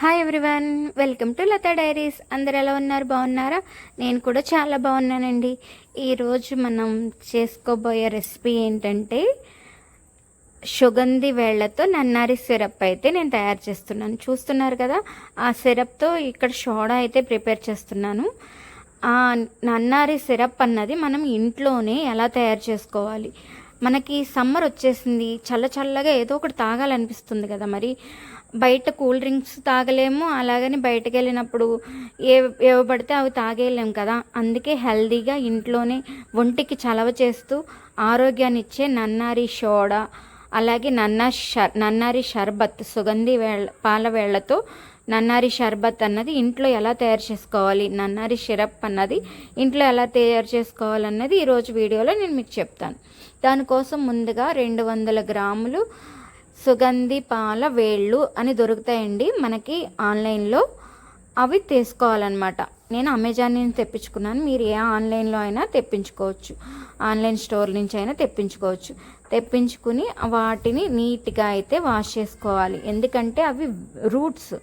Hi everyone welcome to Latha diaries అందరు ఎలా ఉన్నారు? బాగున్నారా? నేను కూడా చాలా బాగున్నానండి. ఈరోజు మనం చేసుకోబోయే రెసిపీ ఏంటంటే సుగంధి వేళ్ళతో నన్నారి సిరప్ అయితే నేను తయారు చేస్తున్నాను. చూస్తున్నారు కదా ఆ సిరప్తో ఇక్కడ షోడా అయితే ప్రిపేర్ చేస్తున్నాను. ఆ నన్నారి సిరప్ అన్నది మనం ఇంట్లోనే ఎలా తయారు చేసుకోవాలి? మనకి సమ్మర్ వచ్చేసింది చల్ల చల్లగా ఏదో ఒకటి తాగాలనిపిస్తుంది కదా మరి. బయట కూల్ డ్రింక్స్ తాగలేము అలాగని బయటకు వెళ్ళినప్పుడు ఏ ఏవి పడితే అవి తాగేయలేము కదా. అందుకే హెల్దీగా ఇంట్లోనే ఒంటికి చలవ చేస్తూ ఆరోగ్యాన్ని ఇచ్చే నన్నారి సోడా అలాగే నన్నా షర్ నన్నారి షర్బత్ సుగంధి వేళ్ళ పాల వేళ్ళతో నన్నారి షర్బత్ అన్నది ఇంట్లో ఎలా తయారు చేసుకోవాలి నన్నారి సిరప్ అన్నది ఇంట్లో ఎలా తయారు చేసుకోవాలన్నది ఈరోజు వీడియోలో నేను మీకు చెప్తాను. దానికోసం ముందుగా రెండు వందల గ్రాములు సుగంధి పాల వేళ్ళు అని దొరుకుతాయండి. మనకి ఆన్లైన్లో అవి తీసుకోవాలన్నమాట. నేను అమెజాన్ నుంచి తెప్పించుకున్నాను. మీరు ఏ ఆన్లైన్లో అయినా తెప్పించుకోవచ్చు. ఆన్లైన్ స్టోర్ నుంచి అయినా తెప్పించుకోవచ్చు. తెప్పించుకుని వాటిని నీట్గా అయితే వాష్ చేసుకోవాలి. ఎందుకంటే అవి రూట్స్.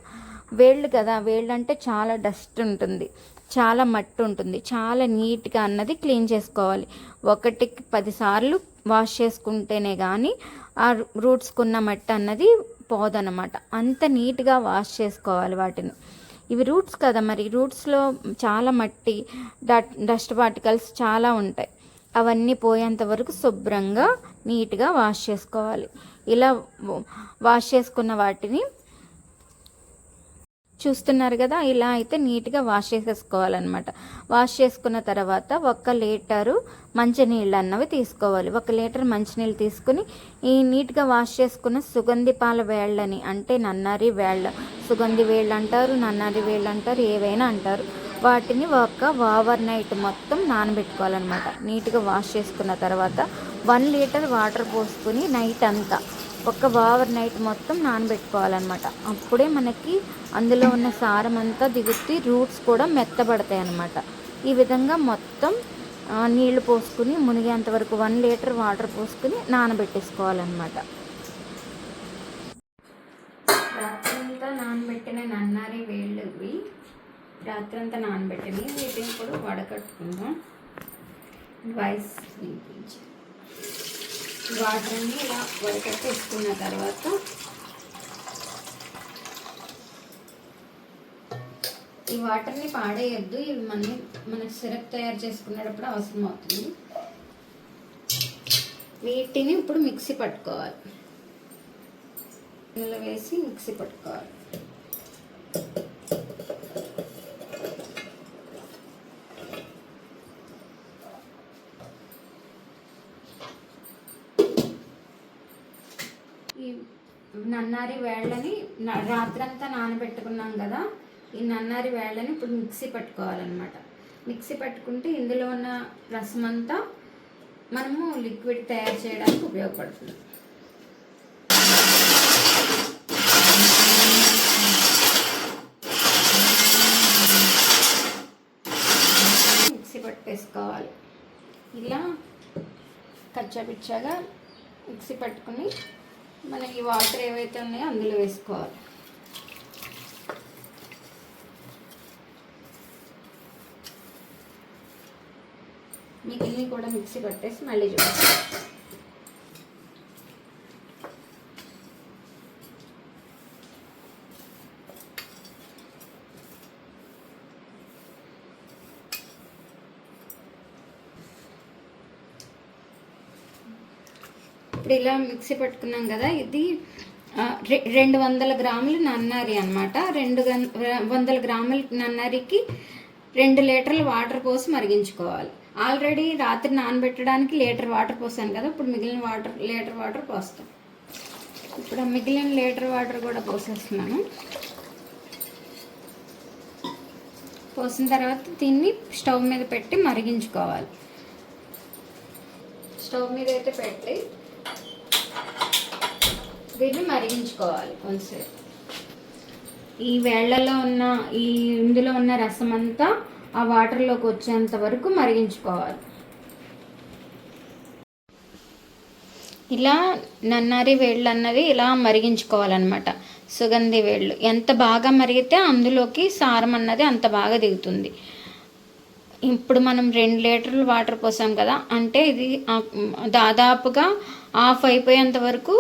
వేళ్ళు కదా వేళ్ళు అంటే చాలా డస్ట్ ఉంటుంది. చాలా మట్టి ఉంటుంది. చాలా నీట్గా అన్నది క్లీన్ చేసుకోవాలి. ఒకటికి పదిసార్లు వాష్ చేసుకుంటేనే కానీ ఆ రూట్స్కున్న మట్టి అన్నది పోదనమాట అంత నీట్గా వాష్ చేసుకోవాలి వాటిని. ఇవి రూట్స్ కదా మరి. రూట్స్లో చాలా మట్టి డస్ట్ పార్టికల్స్ చాలా ఉంటాయి. అవన్నీ పోయేంత వరకు శుభ్రంగా నీట్గా వాష్ చేసుకోవాలి. ఇలా వాష్ చేసుకున్న వాటిని చూస్తున్నారు కదా ఇలా అయితే నీట్గా వాష్ చేసేసుకోవాలన్నమాట. వాష్ చేసుకున్న తర్వాత ఒక లీటరు మంచినీళ్ళు అన్నవి తీసుకోవాలి. ఒక లీటర్ మంచినీళ్ళు తీసుకుని ఈ నీట్గా వాష్ చేసుకున్న సుగంధి పాల వేళ్ళని అంటే నన్నారి వేళ్ళ సుగంధి వేళ్ళు అంటారు నన్నారి వేళ్ళు అంటారు ఏవైనా అంటారు. వాటిని ఒక ఓవర్ నైట్ మొత్తం నానబెట్టుకోవాలన్నమాట. నీట్గా వాష్ చేసుకున్న తర్వాత వన్ లీటర్ వాటర్ పోసుకుని నైట్ అంతా ఒక ఓవర్ నైట్ మొత్తం నానబెట్టుకోవాలన్నమాట. అప్పుడే మనకి అందులో ఉన్న సారం అంతా దిగుతి రూట్స్ కూడా మెత్తబడతాయి అన్నమాట. ఈ విధంగా మొత్తం నీళ్ళు పోసుకుని మునిగేంత వరకు వన్ లీటర్ వాటర్ పోసుకుని నానబెట్టేసుకోవాలన్నమాట. రాత్రంతా నానబెట్టిన నన్నారి వేళ్ళు ఇవి రాత్రంతా నానబెట్టినవి వీటిని కూడా వడకట్టుకుందాం. వాయిస్ వాటర్ని ఇలా వడకట్టేసుకున్న తర్వాత ఈ వాటర్ని పాడేయద్దు. ఇవి మన సిరప్ తయారు చేసుకునేటప్పుడు అవసరం అవుతుంది. వీటిని ఇప్పుడు మిక్సీ పట్టుకోవాలి. ఇందులో వేసి మిక్సీ పట్టుకోవాలి ఈ నన్నారి వేళ్ళని రాత్రంతా నానబెట్టుకున్నాం కదా ఈ నన్నారి వేళ్ళని ఇప్పుడు మిక్సీ పట్టుకోవాలన్నమాట. మిక్సీ పట్టుకుంటే ఇందులో ఉన్న రసం అంతా మనము లిక్విడ్ తయారు చేయడానికి ఉపయోగపడుతుంది. మిక్సీ పట్టేసుకోవాలి. ఇలా కచ్చాపిచ్చాగా మిక్సీ పట్టుకుని మనకి వాటర్ ఏవైతే ఉన్నాయో అందులో వేసుకోవాలి. మిగిలిన కూడా మిక్సీ పట్టేసి మళ్ళీ చూడండి ఇప్పుడు ఇలా మిక్సీ పట్టుకున్నాం కదా ఇది రెండు వందల గ్రాములు నన్నారి అనమాట రెండు వందల గ్రాముల నన్నారికి రెండు లీటర్ల వాటర్ పోసి మరిగించుకోవాలి. ఆల్రెడీ రాత్రి నానబెట్టడానికి లీటర్ వాటర్ పోసాను కదా ఇప్పుడు మిగిలిన వాటర్ లీటర్ వాటర్ పోస్తాం. ఇప్పుడు మిగిలిన లీటర్ వాటర్ కూడా పోసేస్తున్నాను. పోసిన తర్వాత దీన్ని స్టవ్ మీద పెట్టి మరిగించుకోవాలి. స్టవ్ మీద అయితే పెట్టి దీన్ని మరిగించుకోవాలి కొంచెం ఈ వేళ్ళలో ఉన్న ఈ ఇందులో ఉన్న రసం అంతా ఆ వాటర్లోకి వచ్చేంత వరకు మరిగించుకోవాలి. ఇలా నన్నారి వేళ్ళు అన్నది ఇలా మరిగించుకోవాలన్నమాట. సుగంధి వేళ్ళు. ఎంత బాగా మరిగితే అందులోకి సారం అన్నది అంత బాగా దిగుతుంది. ఇప్పుడు మనం రెండు లీటర్లు వాటర్ పోసాం కదా అంటే ఇది దాదాపుగా ఆఫ్ అయిపోయేంత వరకు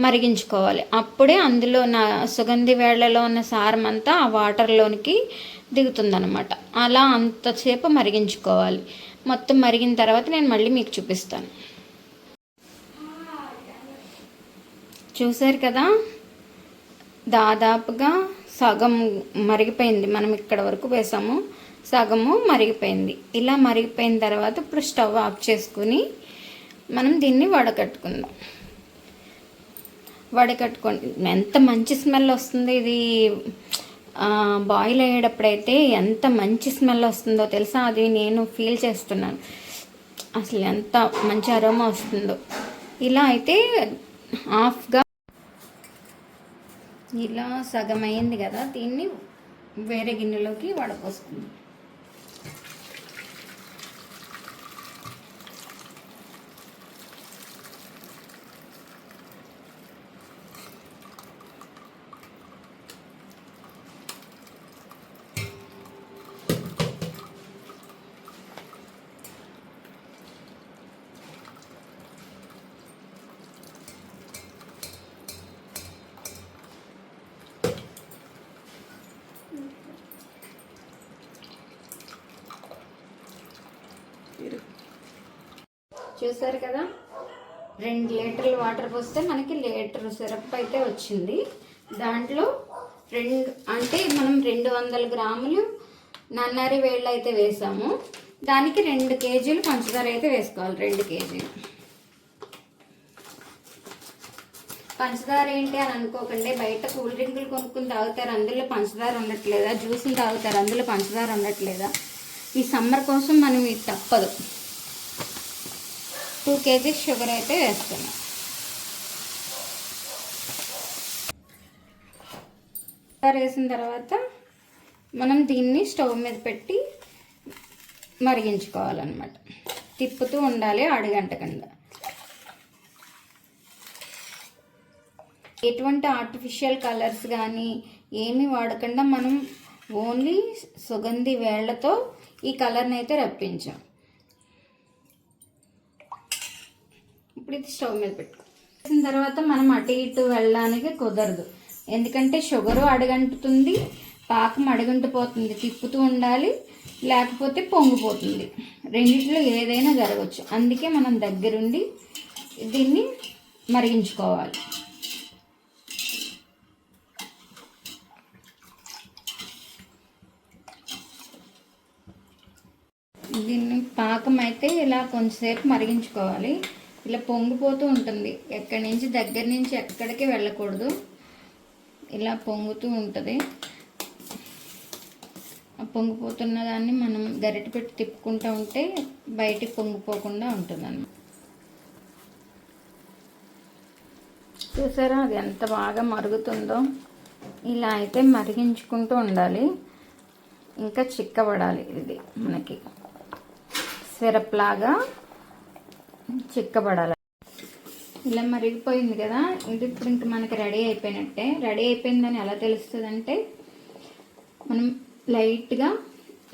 మరిగించుకోవాలి. అప్పుడే అందులో నా సుగంధి వేళ్ళలో ఉన్న సారం అంతా ఆ వాటర్లోనికి దిగుతుందనమాట అలా అంతసేపు మరిగించుకోవాలి. మొత్తం మరిగిన తర్వాత నేను మళ్ళీ మీకు చూపిస్తాను. చూసారు కదా? దాదాపుగా సగం మరిగిపోయింది. మనం ఇక్కడ వరకు వేసాము. సగము మరిగిపోయింది. ఇలా మరిగిపోయిన తర్వాత ఇప్పుడు స్టవ్ ఆఫ్ చేసుకుని మనం దీన్ని వడకట్టుకుందాం. వడకట్టుకోండి ఎంత మంచి స్మెల్ వస్తుంది ఇది. బాయిల్ అయ్యేటప్పుడైతే ఎంత మంచి స్మెల్ వస్తుందో తెలుసా? అది నేను ఫీల్ చేస్తున్నాను. అసలు ఎంత మంచి అరోమా వస్తుందో. ఇలా అయితే హాఫ్గా ఇలా సగం అయింది కదా దీన్ని వేరే గిన్నెలోకి వడపోసుకుందాం. చూసారు కదా? రెండు లీటర్లు వాటర్ పోస్తే మనకి లీటర్ సిరప్ అయితే వచ్చింది. దాంట్లో రెండు అంటే మనం రెండు వందల గ్రాములు నన్నారి వేళ్ళు అయితే వేసాము. దానికి రెండు కేజీలు పంచదార అయితే వేసుకోవాలి రెండు కేజీలు. పంచదార ఏంటి అని అనుకోకండి. బయట కూల్ డ్రింకులు కొనుక్కుని తాగుతారు అందులో పంచదార ఉండట్లేదా? జ్యూస్ని తాగుతారు అందులో పంచదార ఉండట్లేదా? ఈ సమ్మర్ కోసం మనం ఇది తప్పదు. టూ కేజీస్ షుగర్ అయితే వేస్తున్నాం. షుగర్ వేసిన తర్వాత మనం దీన్ని స్టవ్ మీద పెట్టి మరిగించుకోవాలన్నమాట. తిప్పుతూ ఉండాలి అడుగంట కింద. ఎటువంటి ఆర్టిఫిషియల్ కలర్స్ కానీ ఏమీ వాడకుండా మనం ఓన్లీ సుగంధి వేళ్ళతో ఈ కలర్ని అయితే రప్పించాం. ఇప్పుడు ఇది స్టవ్ మీద పెట్టుకో. వేసిన తర్వాత మనం అటు ఇటు వెళ్ళడానికి కుదరదు. ఎందుకంటే షుగరు అడగంటుతుంది పాకం అడగంటిపోతుంది. తిప్పుతూ ఉండాలి లేకపోతే పొంగిపోతుంది. రెండిట్లో ఏదైనా జరగవచ్చు. అందుకే మనం దగ్గరుండి దీన్ని మరిగించుకోవాలి. దీన్ని పాకం అయితే ఇలా కొంచెంసేపు మరిగించుకోవాలి. ఇలా పొంగిపోతూ ఉంటుంది. ఎక్కడి నుంచి దగ్గర నుంచి ఎక్కడికి వెళ్ళకూడదు. ఇలా పొంగుతూ ఉంటుంది. ఆ పొంగిపోతున్న దాన్ని మనం గరిటె పెట్టి తిప్పుకుంటూ ఉంటే బయటికి పొంగిపోకుండా ఉంటుంది చూసారా? అది ఎంత బాగా మరుగుతుందో. ఇలా అయితే మరిగించుకుంటూ ఉండాలి. ఇంకా చిక్కబడాలి ఇది మనకి. సిరప్లాగా చిక్కబడాలి. ఇలా మరిగిపోయింది కదా. ఇది ఇప్పుడు ఇంక మనకి రెడీ అయిపోయినట్టే. రెడీ అయిపోయిందని ఎలా తెలుస్తుంది అంటే మనం లైట్గా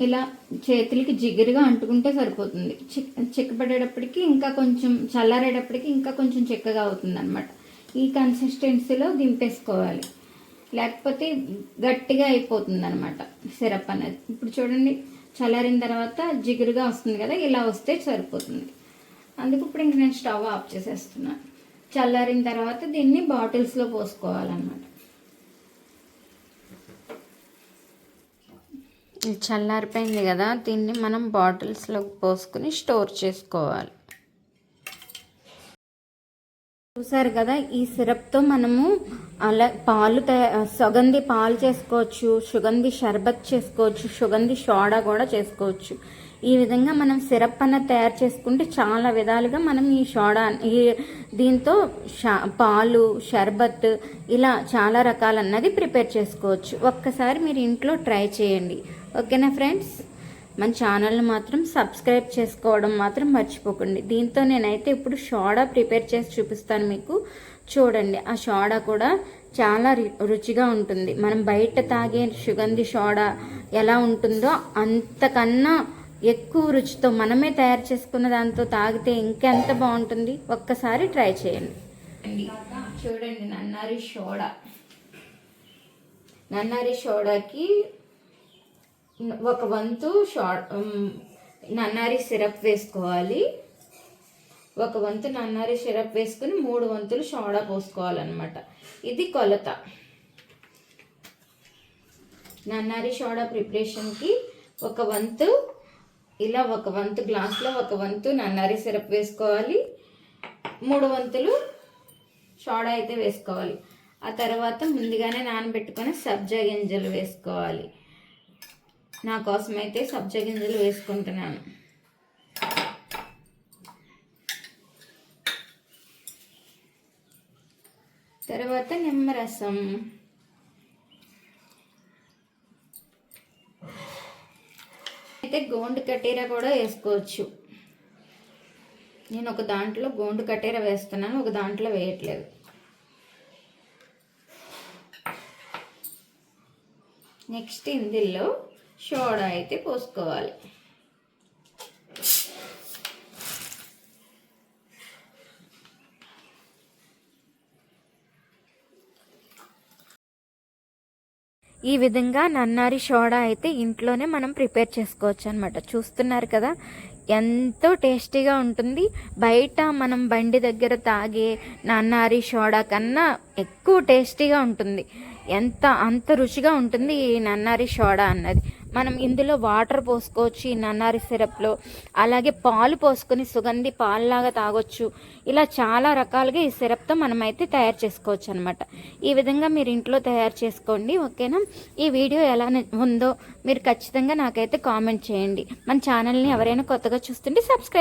ఇలా చేతులకి జిగురుగా అంటుకుంటే సరిపోతుంది. చిక్ చిక్కబడేటప్పటికి ఇంకా కొంచెం చల్లారేటప్పటికి ఇంకా కొంచెం చిక్కగా అవుతుంది అనమాట ఈ కన్సిస్టెన్సీలో దింపేసుకోవాలి. లేకపోతే గట్టిగా అయిపోతుంది అనమాట సిరప్ అనేది. ఇప్పుడు చూడండి చల్లారిన తర్వాత జిగురుగా వస్తుంది కదా ఇలా వస్తే సరిపోతుంది. అందుకు ఇప్పుడు ఇంక నేను స్టవ్ ఆఫ్ చేసేస్తున్నాను చల్లారిన తర్వాత దీన్ని బాటిల్స్లో పోసుకోవాలన్నమాట. చల్లారిపోయింది కదా దీన్ని మనం బాటిల్స్లో పోసుకుని స్టోర్ చేసుకోవాలి. చూసారు కదా ఈ సిరప్తో మనము అలా పాలు సుగంధి పాలు చేసుకోవచ్చు సుగంధి షర్బత్ చేసుకోవచ్చు సుగంధి సోడా కూడా చేసుకోవచ్చు. ఈ విధంగా మనం సిరప్ అన్నది తయారు చేసుకుంటే చాలా విధాలుగా మనం ఈ సోడా ఈ దీంతో షా పాలు షర్బత్ ఇలా చాలా రకాలన్నది ప్రిపేర్ చేసుకోవచ్చు. ఒక్కసారి మీరు ఇంట్లో ట్రై చేయండి. ఓకేనా ఫ్రెండ్స్? మన ఛానల్ని మాత్రం సబ్స్క్రైబ్ చేసుకోవడం మాత్రం మర్చిపోకండి. దీంతో నేనైతే ఇప్పుడు షోడా ప్రిపేర్ చేసి చూపిస్తాను మీకు. చూడండి ఆ షోడా కూడా చాలా రుచిగా ఉంటుంది. మనం బయట తాగే సుగంధి షోడా ఎలా ఉంటుందో అంతకన్నా ఎక్కువ రుచితో మనమే తయారు చేసుకున్న దాంతో తాగితే ఇంకెంత బాగుంటుంది? ఒక్కసారి ట్రై చేయండి. చూడండి నన్నారి సోడా నన్నారి సోడాకి ఒక వంతు షోడా నన్నారి సిరప్ వేసుకోవాలి. ఒక వంతు నన్నారి సిరప్ వేసుకుని మూడు వంతులు సోడా పోసుకోవాలన్నమాట. ఇది కొలత. నన్నారి సోడా ప్రిపరేషన్కి ఒక వంతు ఇలా ఒక వంతు గ్లాస్లో ఒక వంతు నన్నారి సిరప్ వేసుకోవాలి. మూడు వంతులు సోడా అయితే వేసుకోవాలి. ఆ తర్వాత ముందుగానే నానబెట్టుకొని సబ్జా గింజలు వేసుకోవాలి. నా కోసం అయితే సబ్జా గింజలు వేసుకుంటున్నాను. తర్వాత నిమ్మరసం. అయితే గోండు కటీరా కూడా వేసుకోవచ్చు. నేను ఒక దాంట్లో గోండు కటీర వేస్తున్నాను ఒక దాంట్లో వేయట్లేదు. నెక్స్ట్ ఇందులో సోడా అయితే పోసుకోవాలి. ఈ విధంగా నన్నారి సోడా అయితే ఇంట్లోనే మనం ప్రిపేర్ చేసుకోవచ్చు అనమాట చూస్తున్నారు కదా? ఎంతో టేస్టీగా ఉంటుంది. బయట మనం బండి దగ్గర తాగే నన్నారి సోడా కన్నా ఎక్కువ టేస్టీగా ఉంటుంది. ఎంత అంత రుచిగా ఉంటుంది ఈ నన్నారి సోడా అన్నది. మనం ఇందులో వాటర్ పోసుకోవచ్చు ఈ నన్నారి సిరప్లో. అలాగే పాలు పోసుకొని సుగంధి పాలులాగా తాగొచ్చు. ఇలా చాలా రకాలుగా ఈ సిరప్తో మనమైతే తయారు చేసుకోవచ్చు అనమాట ఈ విధంగా మీరు ఇంట్లో తయారు చేసుకోండి ఓకేనా? ఈ వీడియో ఎలా ఉందో మీరు ఖచ్చితంగా నాకైతే కామెంట్ చేయండి. మన ఛానల్ని ఎవరైనా కొత్తగా చూస్తుంటే సబ్స్క్రైబ్